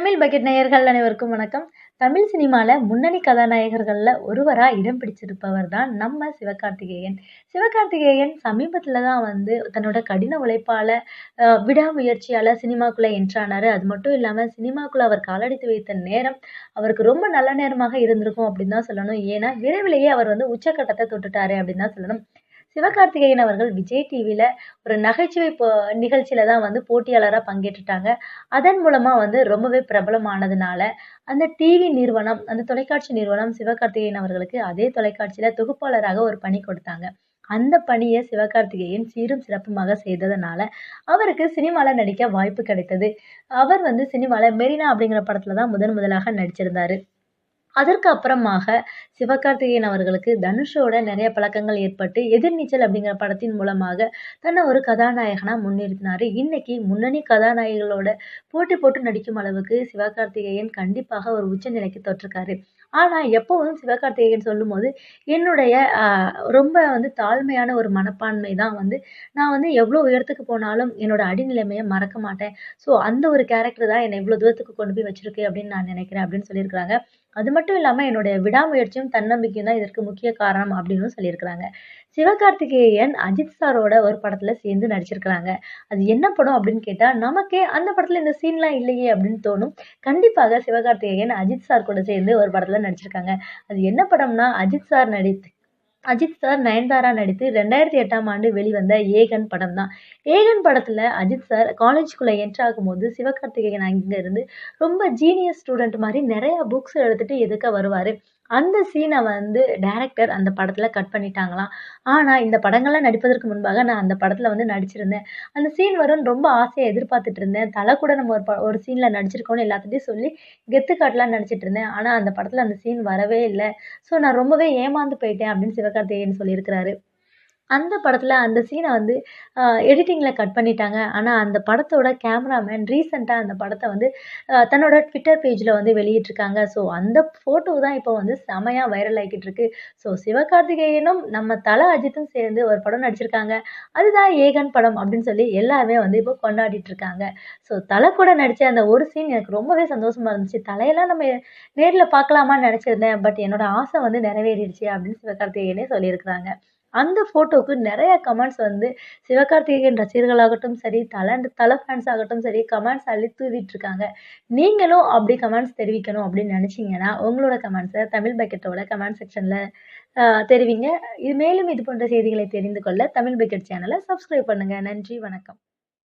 Tamil bucket நேயர்கள் அனைவருக்கும் வணக்கம். தமிழ் சினிமாவில் முன்னணி கதாநாயகர்களில் ஒருவராக இடம் பிடிச்சிருப்பவர் தான் நம்ம சிவகார்த்திகேயன். சிவகார்த்திகேயன் சமீபத்தில் தான் வந்து தன்னோட கடின உழைப்பால் விடாமுயற்சியால் சினிமாக்குள்ளே என்ட்ரானார் அது மட்டும் இல்லாமல் சினிமாக்குள்ளே அவர் காலடித்து வைத்த நேரம் அவருக்கு ரொம்ப நல்ல நேரமாக இருந்திருக்கும் அப்படின்னு தான் சொல்லணும். ஏன்னா விரைவிலேயே அவர் வந்து உச்சக்கட்டத்தை தொட்டுட்டாரு அப்படின்னு தான் சொல்லணும். சிவகார்த்திகேயன் அவர்கள் விஜய் டிவியில் ஒரு நகைச்சுவை போ நிகழ்ச்சியில் தான் வந்து போட்டியாளராக பங்கேற்றுட்டாங்க. அதன் மூலமாக வந்து ரொம்பவே பிரபலமானதுனால அந்த டிவி நிறுவனம் அந்த தொலைக்காட்சி நிறுவனம் சிவகார்த்திகேயன் அவர்களுக்கு அதே தொலைக்காட்சியில் தொகுப்பாளராக ஒரு பணி கொடுத்தாங்க. அந்த பணியை சிவகார்த்திகேயன் சீரும் சிறப்புமாக செய்ததுனால அவருக்கு சினிமாவில் நடிக்க வாய்ப்பு கிடைத்தது. அவர் வந்து சினிமாவில் மெரினா அப்படிங்கிற படத்தில் தான் முதன் முதலாக நடிச்சிருந்தாரு. அதற்கு அப்புறமாக சிவகார்த்திகேயன் அவர்களுக்கு தனுஷோட நிறைய பழக்கங்கள் ஏற்பட்டு எதிர்நீச்சல் அப்படிங்கிற படத்தின் மூலமாக தன்னை ஒரு கதாநாயகனாக முன்னிறுத்தினார். இன்னைக்கு முன்னணி கதாநாயகிகளோட போட்டி போட்டு நடிக்கும் அளவுக்கு சிவகார்த்திகேயன் கண்டிப்பாக ஒரு உச்ச நிலைக்கு தொற்றுக்காரு ஆனால் எப்போதும் சிவகார்த்திகேயன் சொல்லும்போது என்னுடைய ரொம்ப வந்து தாழ்மையான ஒரு மனப்பான்மை தான் வந்து நான் வந்து எவ்வளோ உயரத்துக்கு போனாலும் என்னோட அடிநிலைமையை மறக்க மாட்டேன். ஸோ அந்த ஒரு கேரக்டர் தான் என்னை இவ்வளோ தூரத்துக்கு கொண்டு போய் வச்சிருக்கு அப்படின்னு நான் நினைக்கிறேன் அப்படின்னு சொல்லியிருக்கிறாங்க. அது மட்டும் மட்டும் இல்லாமல் என்னுடைய விடாமுயற்சியும் தன்னம்பிக்கையும் தான் இதற்கு முக்கிய காரணம் அப்படின்னு சொல்லியிருக்கிறாங்க. சிவகார்த்திகேயன் அஜித் சாரோட ஒரு படத்தில் சேர்ந்து நடிச்சிருக்கிறாங்க. அது என்ன படம் அப்படின்னு கேட்டால் நமக்கே அந்த படத்தில் இந்த சீன்லாம் இல்லையே அப்படின்னு தோணும். கண்டிப்பாக சிவகார்த்திகேயன் அஜித் சார் கூட சேர்ந்து ஒரு படத்தில் நடிச்சிருக்காங்க. அது என்ன படம்னா அஜித் சார் நடித்து அஜித் சார் நயன்தாரா நடித்து ரெண்டாயிரத்தி எட்டாம் ஆண்டு வெளிவந்த ஏகன் படம் தான் ஏகன் படத்தில் அஜித் சார் காலேஜ்குள்ளே என்ட்ரு ஆகும்போது சிவகார்த்திகேயன் அங்கேருந்து ரொம்ப ஜீனியஸ் ஸ்டூடெண்ட் மாதிரி நிறைய புக்ஸ் எடுத்துகிட்டு எதுக்க வருவார்? அந்த சீனை வந்து டேரக்டர் அந்த படத்தில் கட் பண்ணிட்டாங்களாம். ஆனால் இந்த படங்கள்லாம் நடிப்பதற்கு முன்பாக நான் அந்த படத்தில் வந்து நடிச்சிருந்தேன். அந்த சீன் வரும்னு ரொம்ப ஆசையாக எதிர்பார்த்துட்டு இருந்தேன். தலை கூட நம்ம ஒரு ப ஒரு சீனில் நடிச்சிருக்கோம்னு எல்லாத்துட்டையும் சொல்லி கெத்து காட்டலாம் நடிச்சிட்டு இருந்தேன். ஆனால் அந்த படத்தில் அந்த சீன் வரவே இல்லை. ஸோ நான் ரொம்பவே ஏமாந்து போயிட்டேன் அப்படின்னு கதைன்னு சொல்லியிருக்கிறாரு. அந்த படத்தில் அந்த சீனை வந்து எடிட்டிங்கில் கட் பண்ணிட்டாங்க. ஆனால் அந்த படத்தோட கேமராமேன் ரீசெண்டாக அந்த படத்தை வந்து தன்னோட ட்விட்டர் பேஜில் வந்து வெளியிட்டிருக்காங்க. ஸோ அந்த ஃபோட்டோ தான் இப்போ வந்து செமையாக வைரல் ஆகிக்கிட்டு இருக்கு ஸோ சிவகார்த்திகேயனும் நம்ம தல அஜித்தும் சேர்ந்து ஒரு படம் நடிச்சிருக்காங்க. அதுதான் ஏகன் படம் அப்படின்னு சொல்லி எல்லாருமே வந்து இப்போ கொண்டாடிட்டு இருக்காங்க ஸோ தலை கூட நடித்த அந்த ஒரு சீன் எனக்கு ரொம்பவே சந்தோஷமாக இருந்துச்சு. தலையெல்லாம் நம்ம நேரில் பார்க்கலாமான்னு நினச்சிருந்தேன். பட் என்னோட ஆசை வந்து நிறைவேறிடுச்சு அப்படின்னு சிவகார்த்திகேயனே சொல்லியிருக்கிறாங்க. அந்த ஃபோட்டோவுக்கு நிறைய கமெண்ட்ஸ் வந்து சிவகார்த்திகேயன் ரசிகர்களாகட்டும் சரி தலை தலை ஃபேன்ஸ் ஆகட்டும் சரி கமெண்ட்ஸ் அள்ளி தூவிட்டு இருக்காங்க. நீங்களும் அப்படி கமெண்ட்ஸ் தெரிவிக்கணும் அப்படின்னு நினச்சிங்கன்னா உங்களோட கமெண்ட்ஸை தமிழ் பக்கெட்டோட கமெண்ட் செக்ஷனில் தெரிவிங்க. இது மேலும் இது போன்ற செய்திகளை தெரிந்து கொள்ள தமிழ் பக்கெட் சேனலை சப்ஸ்கிரைப் பண்ணுங்கள் நன்றி வணக்கம்.